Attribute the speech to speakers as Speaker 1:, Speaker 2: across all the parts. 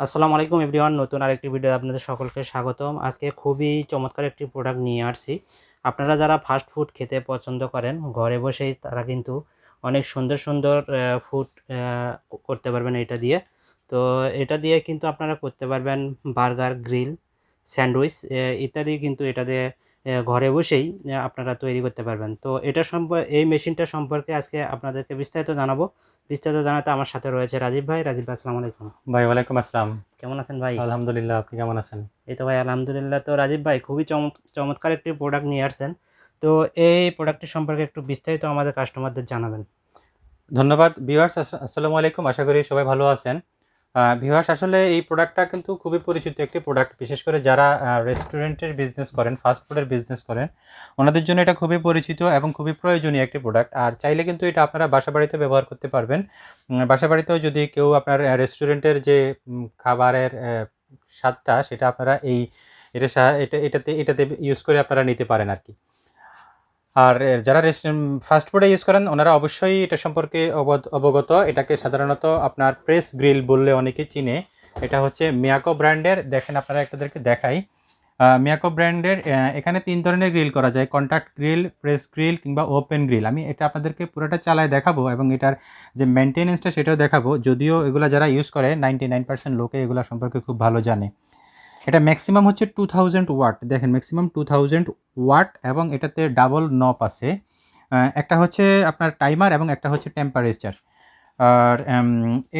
Speaker 1: আসসালামু আলাইকুম এভরিওয়ান, নতুন আরেকটি ভিডিও আপনাদের সকলকে স্বাগতম। আজকে খুবই চমৎকার একটি প্রোডাক্ট নিয়ে আসছি। আপনারা যারা ফাস্ট ফুড খেতে পছন্দ করেন, ঘরে বসেই তারা কিন্তু অনেক সুন্দর সুন্দর ফুড করতে পারবেন এটা দিয়ে। তো এটা দিয়ে কিন্তু আপনারা করতে পারবেন বার্গার গ্রিল স্যান্ডউইচ ইত্যাদি কিন্তু এটা দিয়ে ঘরে বসেই আপনারা তৈরি করতে পারবেন। তো এটা সম্পর্কে এই মেশিনটা সম্পর্কে আজকে আপনাদেরকে বিস্তারিত জানাব। বিস্তারিত জানাতে আমার সাথে রয়েছে রাজীব ভাই। রাজীব ভাই আসসালামু আলাইকুম।
Speaker 2: ভাই ওয়ালাইকুম আসসালাম।
Speaker 1: কেমন আছেন ভাই?
Speaker 2: আলহামদুলিল্লাহ আপনি কেমন আছেন?
Speaker 1: এই তো ভাই আলহামদুলিল্লাহ। তো রাজীব ভাই খুবই চমৎ- চমৎকার একটি প্রোডাক্ট নিয়ে আসছেন। তো এই প্রোডাক্টটি সম্পর্কে একটু বিস্তারিত আমাদের কাস্টমারদের জানাবেন।
Speaker 2: ধন্যবাদ। ভিউয়ার্স আসসালামু আলাইকুম। আশা করি সবাই ভালো আছেন। ভিউয়ার্স, আসলে এই প্রোডাক্টটা কিন্তু খুবই পরিচিত একটি প্রোডাক্ট বিশেষ করে যারা রেস্টুরেন্টের বিজনেস করেন ফাস্ট ফুডের বিজনেস করেন, ওনাদের জন্য এটা খুবই পরিচিত এবং খুবই প্রয়োজনীয় একটি প্রোডাক্ট আর চাইলে কিন্তু এটা আপনারা বাসা বাড়িতে ব্যবহার করতে পারবেন। বাসা বাড়িতেও যদি কেউ আপনার রেস্টুরেন্টের যে খাবারের স্বাদটা, সেটা আপনারা এই, এটা এটা, এটাতে এটাতে ইউজ করে আপনারা নিতে পারেন আর কি আর যারা ফাস্ট ফুডে ইউজ করেন, ওনারা অবশ্যই এটা সম্পর্কে অবগত। এটাকে সাধারণত আপনার প্রেস গ্রিল বললে অনেকে চিনে। এটা হচ্ছে মিয়াকো ব্র্যান্ডের দেখেন, আপনারা একটাদেরকে দেখাই। মিয়াকো ব্র্যান্ডের এখানে তিন ধরনের গ্রিল করা যায়। কন্ট্যাক্ট গ্রিল প্রেস গ্রিল কিংবা ওপেন গ্রিল আমি এটা আপনাদেরকে পুরোটা চালায় দেখাবো এবং এটার যে মেনটেনেন্সটা সেটাও দেখাবো। যদিও এগুলো যারা ইউজ করে নাইনটি নাইন পার্সেন্ট লোকে এগুলো সম্পর্কে খুব ভালো জানে। এটা ম্যাক্সিমাম হচ্ছে টু থাউজেন্ড ওয়াট দেখেন ম্যাক্সিমাম টু থাউজেন্ড ওয়াট এবং এটাতে ডাবল নপ আছে। একটা হচ্ছে আপনার টাইমার এবং একটা হচ্ছে টেম্পারেচার আর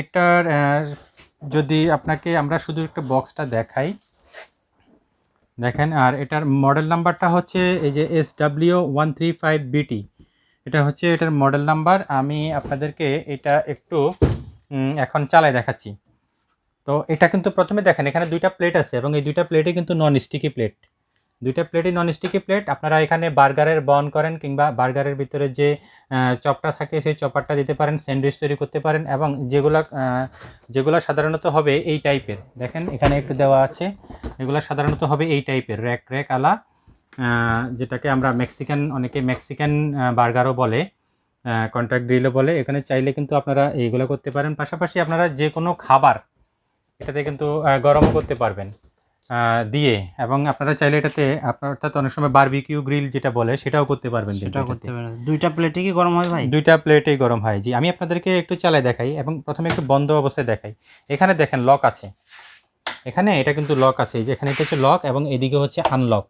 Speaker 2: এটার যদি আপনাকে আমরা শুধু একটা বক্সটা দেখাই। দেখেন, আর এটার মডেল নাম্বারটা হচ্ছে এই যে S W one three five BT এটা হচ্ছে এটার মডেল নাম্বার আমি আপনাদেরকে এটা একটু এখন চালায় দেখাচ্ছি। তো এটা কিন্তু প্রথমে দেখেন, এখানে দুইটা প্লেট আছে এবং এই দুইটা প্লেটে কিন্তু নন স্টিকি প্লেট দুইটা প্লেটই নন স্টিকি প্লেট আপনারা এখানে বার্গারের বন করেন কিংবা বার্গারের ভিতরে যে চপটা থাকে সেই চপারটা দিতে পারেন, স্যান্ডউইচ তৈরি করতে পারেন এবং যেগুলা যেগুলা সাধারণত হবে এই টাইপের দেখেন, এখানে একটু দেওয়া আছে, এগুলো সাধারণত হবে এই টাইপের র্যাক র্যাক আলা যেটাকে আমরা মেক্সিকান অনেকে মেক্সিকান বার্গারও বলে কন্ট্রাক্ট গ্রিলও বলে। এখানে চাইলে কিন্তু আপনারা এইগুলো করতে পারেন। পাশাপাশি আপনারা যে কোনো খাবার এটাতে কিন্তু গরমও করতে পারবেন দিয়ে। এবং আপনারা চাইলে এটাতে আপনার অর্থাৎ অনেক সময় বারবিকিউ গ্রিল যেটা বলে সেটাও করতে পারবেন
Speaker 1: করতে দুইটা প্লেটে কি গরম হয় ভাই?
Speaker 2: দুইটা প্লেটেই গরম হয়। জি আমি আপনাদেরকে একটু চালাই দেখাই এবং প্রথমে একটু বন্ধ অবস্থায় দেখাই। এখানে দেখেন লক আছে। এখানে এটা কিন্তু লক আছে। এই যে এখানে এটা হচ্ছে লক এবং এদিকে হচ্ছে আনলক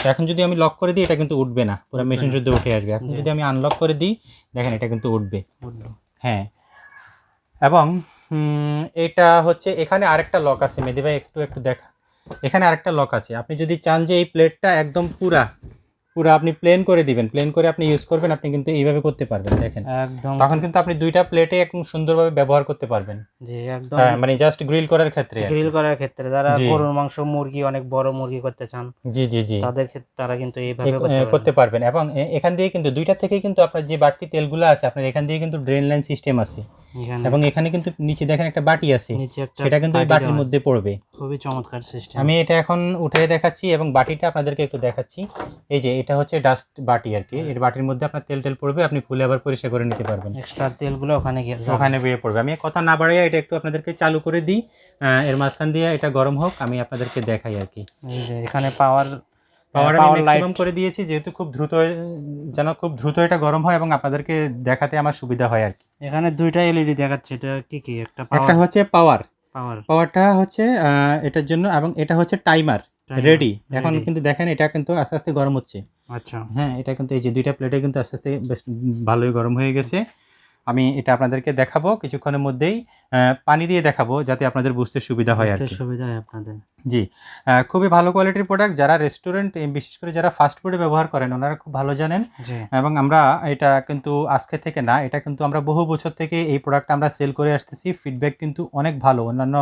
Speaker 2: তো এখন যদি আমি লক করে দিই এটা কিন্তু উঠবে না। পুরো মেশিন শুদ্ধ উঠে আসবে। এখন যদি আমি আনলক করে দিই দেখেন এটা কিন্তু উঠবে। হ্যাঁ। এবং এটা হচ্ছে এখানে আরেকটা লক আছে মেদি ভাই একটু একটু দেখা। এখানে আরেকটা লক আছে। আপনি যদি চান যে এই প্লেটটা একদম পুরা পুরা আপনি প্লেন করে দিবেন প্লেন করে আপনি ইউজ করবেন আপনি কিন্তু এইভাবে করতে পারবেন দেখেন।
Speaker 1: একদম।
Speaker 2: তখন কিন্তু আপনি দুইটা প্লেটে একদম সুন্দরভাবে ব্যবহার করতে পারবেন।
Speaker 1: জি একদম।
Speaker 2: হ্যাঁ, মানে জাস্ট গ্রিল করার ক্ষেত্রে
Speaker 1: গ্রিল করার ক্ষেত্রে যারা। গরুর মাংস মুরগি অনেক বড় মুরগি করতে চান
Speaker 2: জি জি জি।
Speaker 1: তাদের ক্ষেত্রে তারা কিন্তু এইভাবে করতে পারবেন।
Speaker 2: এবং এখান দিয়ে কিন্তু দুইটা থেকেই কিন্তু আপনার যে বাড়তি তেলগুলো আছে আপনার এখান দিয়ে কিন্তু ড্রেন লাইন সিস্টেম আছে। এবং এখানে কিন্তু নিচে দেখেন একটা বাটি আছে। সেটা কিন্তু এই বাটির মধ্যে পড়বে।
Speaker 1: খুবই চমৎকার সিস্টেম
Speaker 2: আমি এটা এখন উঠে দেখাচ্ছি এবং বাটিটা আপনাদেরকে একটু দেখাচ্ছি। এই যে এটা হচ্ছে ডাস্ট বাটি আর কি। এর বাটির মধ্যে আপনার তেল টেল পড়বে আপনি খুলে আবার পরিষ্কার করে নিতে পারবেন।
Speaker 1: এক্সট্রা তেলগুলো ওখানে গিয়ে
Speaker 2: ওখানে বেয়ে পড়বে। আমি কথা না বাড়াইয়া এটা একটু আপনাদেরকে চালু করে দিই। এর মাঝখান দিয়ে এটা গরম হোক আমি আপনাদেরকে দেখাই আর কি।
Speaker 1: এই যে এখানে পাওয়ার
Speaker 2: পাওয়ার আমি ম্যাক্সিমাম করে দিয়েছি যেহেতু খুব দ্রুত যেন খুব দ্রুত এটা গরম হয় এবং আপনাদেরকে দেখাতে আমার সুবিধা হয় আর কি।
Speaker 1: এখানে দুইটা এলইডি দেখাচ্ছে এটা কি কি? একটা
Speaker 2: একটা হচ্ছে পাওয়ার
Speaker 1: পাওয়ার
Speaker 2: পাওয়ারটা হচ্ছে এটার জন্য এবং এটা হচ্ছে টাইমার রেডি এখন কিন্তু দেখেন এটা কিন্তু আস্তে আস্তে গরম হচ্ছে।
Speaker 1: আচ্ছা।
Speaker 2: হ্যাঁ এটা কিন্তু এই যে দুইটা প্লেটে কিন্তু আস্তে আস্তে বেশ ভালোই গরম হয়ে গেছে। আমি এটা আপনাদেরকে দেখাবো কিছুক্ষণের মধ্যেই পানি দিয়ে দেখাবো যাতে আপনাদের বুঝতে সুবিধা হয় আর
Speaker 1: সুবিধা হয় আপনাদের।
Speaker 2: জি খুবই ভালো কোয়ালিটির প্রোডাক্ট যারা রেস্টুরেন্ট বিশেষ করে যারা ফাস্ট ফুডে ব্যবহার করেন ওনারা খুব ভালো জানেন। এবং আমরা এটা কিন্তু আজকে থেকে না এটা কিন্তু আমরা বহু বছর থেকে এই প্রোডাক্টটা আমরা সেল করে আসতেছি। ফিডব্যাক কিন্তু অনেক ভালো। অন্যান্য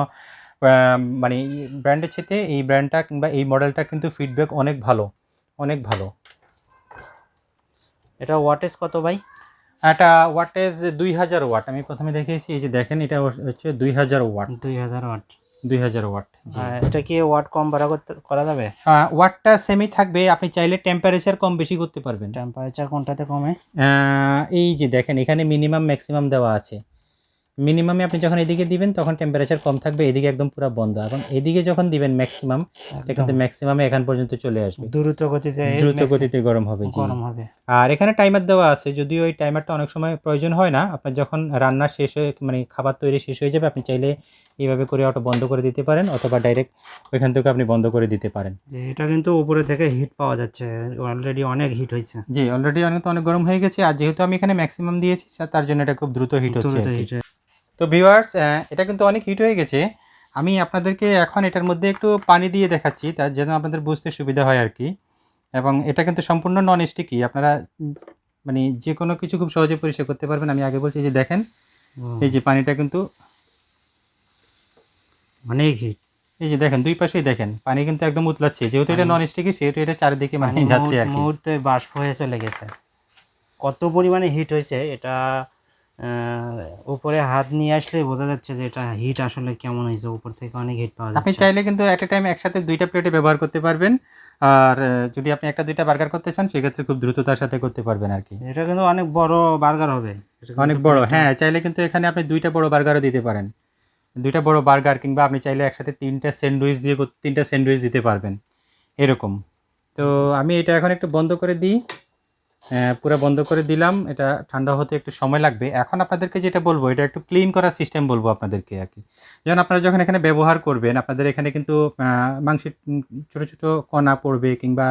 Speaker 2: মানে ব্র্যান্ডের চেয়ে এই ব্র্যান্ডটা কিংবা এই মডেলটা কিন্তু ফিডব্যাক অনেক ভালো। অনেক ভালো।
Speaker 1: এটা ওয়াটেজ কত ভাই?
Speaker 2: এটা ওয়াটেজ দুই হাজার ওয়াট আমি প্রথমে দেখিয়েছি এই যে দেখেন এটা হচ্ছে দুই হাজার ওয়াট
Speaker 1: দুই হাজার ওয়াট
Speaker 2: দুই হাজার ওয়াট
Speaker 1: এটা কি ওয়াট কম বাড়া করতে করা যাবে?
Speaker 2: হ্যাঁ ওয়াটটা সেমই থাকবে আপনি চাইলে টেম্পারেচার কম বেশি করতে পারবেন।
Speaker 1: টেম্পারেচার কোনটাতে কমে?
Speaker 2: এই যে দেখেন এখানে মিনিমাম ম্যাক্সিমাম দেওয়া আছে। মিনিমামে আপনি যখন এদিকে দিবেন তখন টেম্পারেচার কম থাকবে এদিকে একদম পুরো বন্ধ। এবং এদিকে যখন দিবেন ম্যাক্সিমাম এটা কিন্তু ম্যাক্সিমামে এখান পর্যন্ত চলে আসবে।
Speaker 1: দ্রুত গতিতে
Speaker 2: দ্রুত গতিতে গরম হবে
Speaker 1: গরম হবে।
Speaker 2: আর এখানে টাইমার দেওয়া আছে যদিও এই টাইমারটা অনেক সময় প্রয়োজন হয় না আপনার যখন রান্না শেষ হয়ে মানে খাবার তৈরি শেষ হয়ে যাবে আপনি চাইলে এইভাবে করে অটো বন্ধ করে দিতে পারেন অথবা ডাইরেক্ট ওইখান থেকে আপনি বন্ধ করে দিতে পারেন।
Speaker 1: এটা কিন্তু উপরে থেকে হিট পাওয়া যাচ্ছে অলরেডি অনেক হিট হয়েছে।
Speaker 2: জি অলরেডি অনেক তো অনেক গরম হয়ে গেছে আর যেহেতু আমি এখানে ম্যাক্সিমাম দিয়েছি তার জন্য এটা খুব দ্রুত হিট হচ্ছে তো ভিউয়ার্স এটা কিন্তু অনেক হিট হয়ে গেছে। আমি আপনাদেরকে এখন এটার মধ্যে একটু পানি দিয়ে দেখাচ্ছি তার যেন আপনাদের বুঝতে সুবিধা হয় আর কি। এবং এটা কিন্তু সম্পূর্ণ নন স্টিকি আপনারা মানে যে কোনো কিছু খুব সহজে পরিষ্কার করতে পারবেন। আমি আগে বলছি যে দেখেন এই যে পানিটা কিন্তু
Speaker 1: অনেক হিট।
Speaker 2: এই যে দেখেন দুই পাশেই দেখেন পানি কিন্তু একদম উতলাচ্ছে। যেহেতু এটা নন স্টিকি সেহেতু এটা চারিদিকে মানে যাচ্ছে আর কি।
Speaker 1: মুহূর্তে বাষ্প হয়ে চলে গেছে। কত পরিমাণে হিট হয়েছে এটা উপরে হাত নিয়ে আসলে বোঝা যাচ্ছে যে এটা হিট আসলে কেমন হয়েছে। উপর থেকে অনেক হিট পাওয়া
Speaker 2: আপনি চাইলে কিন্তু একটা টাইম একসাথে দুইটা প্লেটে ব্যবহার করতে পারবেন। আর যদি আপনি একটা দুইটা বার্গার করতে চান সেক্ষেত্রে খুব দ্রুততার সাথে করতে পারবেন আর কি।
Speaker 1: এটা কিন্তু অনেক বড় বার্গার হবে।
Speaker 2: অনেক বড় হ্যাঁ চাইলে কিন্তু এখানে আপনি দুইটা বড় বার্গারও দিতে পারেন। দুইটা বড় বার্গার কিংবা আপনি চাইলে একসাথে তিনটা স্যান্ডউইচ দিয়ে তিনটা স্যান্ডউইচ দিতে পারবেন। এরকম। তো আমি এটা এখন একটু বন্ধ করে দিই। পুরো বন্ধ করে দিলাম। এটা ঠান্ডা হতে একটু সময় লাগবে। এখন আপনাদেরকে যেটা বলব এটা একটু ক্লিন করার সিস্টেম বলব আপনাদেরকে আর কি। যেমন আপনারা যখন এখানে ব্যবহার করবেন আপনাদের এখানে কিন্তু মাংসের ছোট ছোট কণা পড়বে কিংবা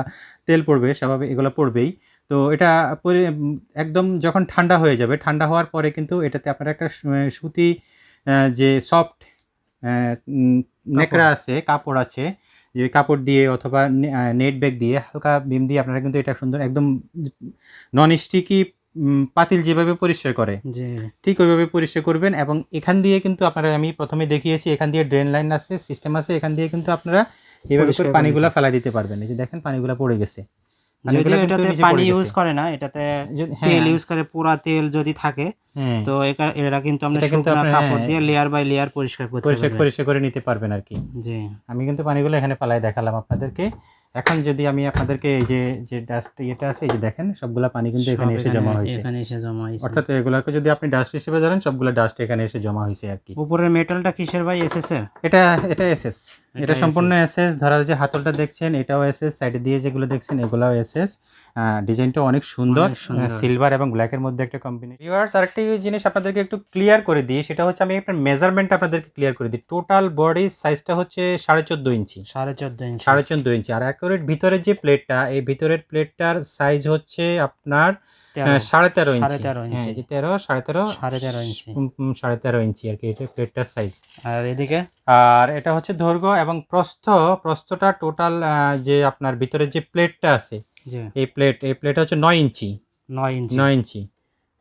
Speaker 2: তেল পড়বে স্বাভাবিক এগুলো পড়বেই। তো এটা একদম যখন ঠান্ডা হয়ে যাবে ঠান্ডা হওয়ার পরে কিন্তু এটাতে আপনারা একটা সুতি যে সফট নেকড়া আছে কাপড় আছে যে কাপড় দিয়ে অথবা নেট ব্যাগ দিয়ে হালকা বিম দিয়ে আপনারা কিন্তু এটা সুন্দর একদম নন স্টিকি পাতিল যেভাবে পরিষ্কার করে ঠিক ওইভাবে পরিষ্কার করবেন এবং এখান দিয়ে কিন্তু আপনারা আমি প্রথমে দেখিয়েছি এখান দিয়ে ড্রেন লাইন আছে সিস্টেম আছে এখান দিয়ে কিন্তু আপনারা এইভাবে করে পানিগুলা ফেলা দিতে পারবেন। এই যে দেখেন পানিগুলা পড়ে গেছে। কিন্তু
Speaker 1: এটাতে পানি ইউজ করে না এটাতে তেল
Speaker 2: হ্যাঁ,
Speaker 1: ইউজ করে পুরা তেল যদি থাকে
Speaker 2: হ্যাঁ,
Speaker 1: তো এরা কিন্তু আমরা
Speaker 2: কিন্তু
Speaker 1: শুকনা কাপড়
Speaker 2: হ্যাঁ,
Speaker 1: দিয়ে লেয়ার বাই লেয়ার পরিষ্কার করতে
Speaker 2: পরিষ্কার করে নিতে পারবেন আর কি।
Speaker 1: জি।
Speaker 2: আমি কিন্তু পানিগুলো এখানে পালাই দেখালাম আপনাদেরকে। এখন যদি আমি আপনাদেরকে এই যে যে ডাস্ট ইয়েটা আছে এই যে দেখেন সবগুলা পানি কিন্তু এখানে এসে জমা হয়েছে।
Speaker 1: এখানে এসে জমা হয়েছে।
Speaker 2: অর্থাৎ এগুলাকে যদি আপনি ডাস্ট হিসেবে ধরেন সবগুলা ডাস্ট এখানে এসে জমা হয়েছে আর কি।
Speaker 1: উপরের মেটালটা কিসের ভাই? এসএস এর?
Speaker 2: এটা এটা এসএস এটা
Speaker 1: এটা
Speaker 2: সম্পূর্ণ এসএস ধরার যে হাতলটা দেখছেন এটাও এসএস সাইডে দিয়ে যেগুলো দেখছেন এগুলাও এসএস ডিজাইনটা অনেক সুন্দর। সিলভার এবং ব্ল্যাকের মধ্যে একটা কম্বিনেশন ভিউয়ার্স আরেকটি জিনিস আপনাদেরকে একটু ক্লিয়ার করে দিই সেটা হচ্ছে আমি একটা মেজারমেন্ট আপনাদেরকে ক্লিয়ার করে দিই। টোটাল বডি সাইজটা হচ্ছে সাড়ে চোদ্দ ইঞ্চি।
Speaker 1: সাড়ে চোদ্দ ইঞ্চি।
Speaker 2: সাড়ে চোদ্দ ইঞ্চি। আর অ্যাকুরেট ভিতরের যে প্লেটটা এই ভিতরের প্লেটটার সাইজ হচ্ছে আপনার সাড়ে তেরো ইঞ্চি।
Speaker 1: তেরো
Speaker 2: হ্যাঁ
Speaker 1: ইঞ্চি।
Speaker 2: যে তেরো সাড়ে তেরো
Speaker 1: সাড়ে তেরো ইঞ্চি।
Speaker 2: সাড়ে তেরো ইঞ্চি আর কি এটা প্লেটটার সাইজ
Speaker 1: আর এদিকে?
Speaker 2: আর এটা হচ্ছে দৈর্ঘ্য এবং প্রস্থ প্রস্থটা টোটাল যে আপনার ভিতরের যে প্লেটটা আছে এই প্লেট এই প্লেট হচ্ছে নয় ইঞ্চি।
Speaker 1: নয় ইঞ্চি।
Speaker 2: নয় ইঞ্চি।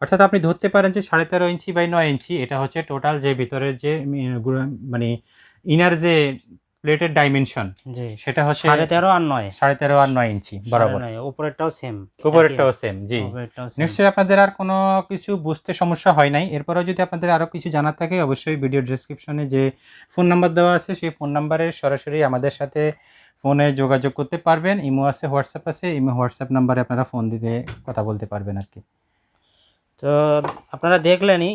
Speaker 2: অর্থাৎ আপনি ধরতে পারেন যে সাড়ে তেরো ইঞ্চি বাই নয় ইঞ্চি এটা হচ্ছে টোটাল যে ভিতরের যে মানে ইনার যে প্লেটের ডাইমেনশন
Speaker 1: জি।
Speaker 2: সেটা হচ্ছে
Speaker 1: সাড়ে তেরো আর নয়।
Speaker 2: সাড়ে তেরো আর নয় ইঞ্চি বরাবর।
Speaker 1: উপরেরটাও সেম
Speaker 2: উপরেরটাও সেম জি। নিশ্চয়ই আপনাদের আর কোনো কিছু বুঝতে সমস্যা হয় নাই। এরপরেও যদি আপনাদের আরও কিছু জানার থাকে অবশ্যই ভিডিও ডিসক্রিপশনে যে ফোন নাম্বার দেওয়া আছে সেই ফোন নাম্বারে সরাসরি আমাদের সাথে ফোনে যোগাযোগ করতে পারবেন। ইমো আছে হোয়াটসঅ্যাপ আছে। ইমো হোয়াটসঅ্যাপ নাম্বারে আপনারা ফোন দিতে কথা বলতে পারবেন আর কি।
Speaker 1: তো আপনারা দেখলেনই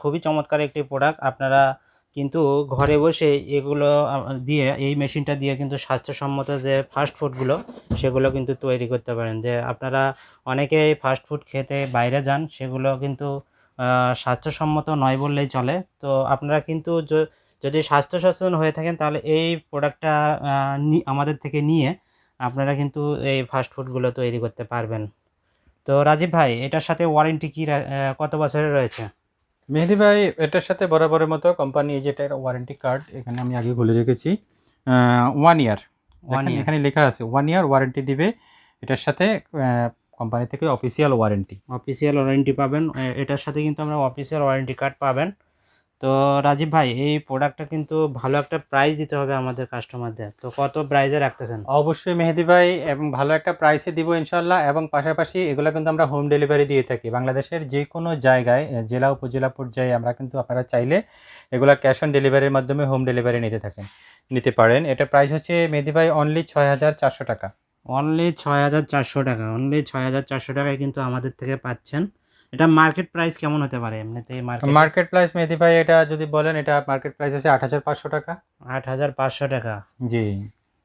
Speaker 1: খুবই চমৎকার একটি প্রোডাক্ট আপনারা কিন্তু ঘরে বসে এগুলো দিয়ে, এই মেশিনটা দিয়ে কিন্তু স্বাস্থ্যসম্মত যে ফাস্ট ফুডগুলো সেগুলো কিন্তু তৈরি করতে পারেন। যে আপনারা অনেকেই ফাস্ট ফুড খেতে বাইরে যান, সেগুলো কিন্তু স্বাস্থ্যসম্মত নয় বললেই চলে। তো আপনারা কিন্তু যদি স্বাস্থ্য সচেতন হয়ে থাকেন, তাহলে এই প্রোডাক্টটা আমাদের থেকে নিয়ে আপনারা কিন্তু এই ফাস্ট ফুডগুলো তৈরি করতে পারবেন। তো রাজীব ভাই, এটার সাথে ওয়ারেন্টি কী কত বছরের রয়েছে?
Speaker 2: মেহেদি ভাই এটার সাথে বরাবরের মতো কোম্পানি যেটা ওয়ারেন্টি কার্ড এখানে আমি আগে বলে রেখেছি। ওয়ান ইয়ার
Speaker 1: ওয়ান ইয়ার
Speaker 2: এখানে লেখা আছে ওয়ান ইয়ার ওয়ারেন্টি দিবে। এটার সাথে কোম্পানি থেকে অফিসিয়াল ওয়ারেন্টি
Speaker 1: অফিসিয়াল ওয়ারেন্টি পাবেন। এটার সাথে কিন্তু আমরা অফিসিয়াল ওয়ারেন্টি কার্ড পাবেন। তো রাজীব ভাই এই প্রোডাক্টটা কিন্তু ভালো একটা প্রাইস দিতে হবে আমাদের কাস্টমারদের তো কত প্রাইসে রাখতেছেন?
Speaker 2: অবশ্যই মেহেদি ভাই এবং ভালো একটা প্রাইসে দিব ইনশাল্লাহ এবং পাশাপাশি এগুলো কিন্তু আমরা হোম ডেলিভারি দিয়ে থাকি। বাংলাদেশের যে কোনো জায়গায় জেলা উপজেলা পর্যায়ে আমরা কিন্তু আপনারা চাইলে এগুলো ক্যাশ অন ডেলিভারির মাধ্যমে হোম ডেলিভারি নিতে থাকেন নিতে পারেন। এটা প্রাইস হচ্ছে মেহেদি ভাই অনলি ছয় হাজার চারশো টাকা।
Speaker 1: অনলি ছয় হাজার চারশো টাকা অনলি ছয় হাজার চারশো টাকায় কিন্তু আমাদের থেকে পাচ্ছেন। এটা মার্কেট প্রাইস কেমন হতে পারে? এমনিতে মার্কেট
Speaker 2: মার্কেট প্রাইস মেহেদি ভাই এটা যদি বলেন এটা মার্কেট প্রাইস আছে আট হাজার পাঁচশো টাকা।
Speaker 1: আট হাজার পাঁচশো টাকা।
Speaker 2: জি।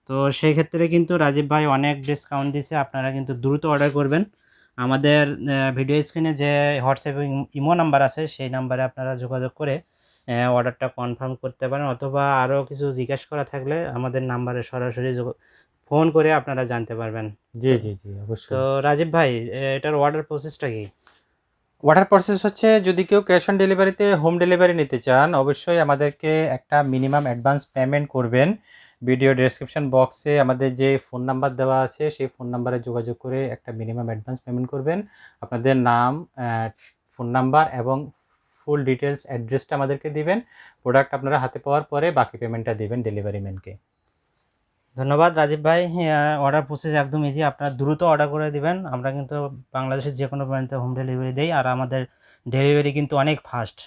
Speaker 1: তো সেই ক্ষেত্রে কিন্তু রাজীব ভাই অনেক ডিসকাউন্ট দিছে আপনারা কিন্তু দ্রুত অর্ডার করবেন। আমাদের ভিডিও স্ক্রিনে যে হোয়াটসঅ্যাপ ইমো নাম্বার আছে সেই নাম্বারে আপনারা যোগাযোগ করে অর্ডারটা কনফার্ম করতে পারেন। অথবা আরও কিছু জিজ্ঞেস করা থাকলে আমাদের নাম্বারে সরাসরি ফোন করে আপনারা জানতে পারবেন।
Speaker 2: জি জি জি অবশ্যই।
Speaker 1: তো রাজীব ভাই এটার অর্ডার প্রসেসটা কি?
Speaker 2: ওয়াটার প্রসেস হচ্ছে যদি কেউ ক্যাশ অন ডেলিভারিতে হোম ডেলিভারি নিতে চান, অবশ্যই আমাদেরকে একটা মিনিমাম অ্যাডভান্স পেমেন্ট করবেন। ভিডিও ডেসক্রিপশন বক্সে আমাদের যে ফোন নাম্বার দেওয়া আছে, সেই ফোন নাম্বারে যোগাযোগ করে একটা মিনিমাম অ্যাডভান্স পেমেন্ট করবেন। আপনাদের নাম ফোন নাম্বার এবং ফুল ডিটেলস অ্যাড্রেসটা আমাদেরকে দিবেন। প্রোডাক্ট আপনারা হাতে পাওয়ার পরে বাকি পেমেন্টটা দিবেন ডেলিভারি ম্যানকে
Speaker 1: ধন্যবাদ রাজীব ভাই। অর্ডার প্রসেস একদম ইজি আপনারা দ্রুত অর্ডার করে দিবেন। আমরা কিন্তু বাংলাদেশের যে কোনো ব্র্যান্ডে হোম ডেলিভারি দিই আর আমাদের ডেলিভারি কিন্তু অনেক ফাস্ট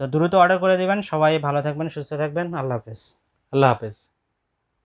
Speaker 1: তো দ্রুত অর্ডার করে দিবেন। সবাই ভালো থাকবেন, সুস্থ থাকবেন। আল্লাহ হাফেজ।
Speaker 2: আল্লাহ হাফেজ।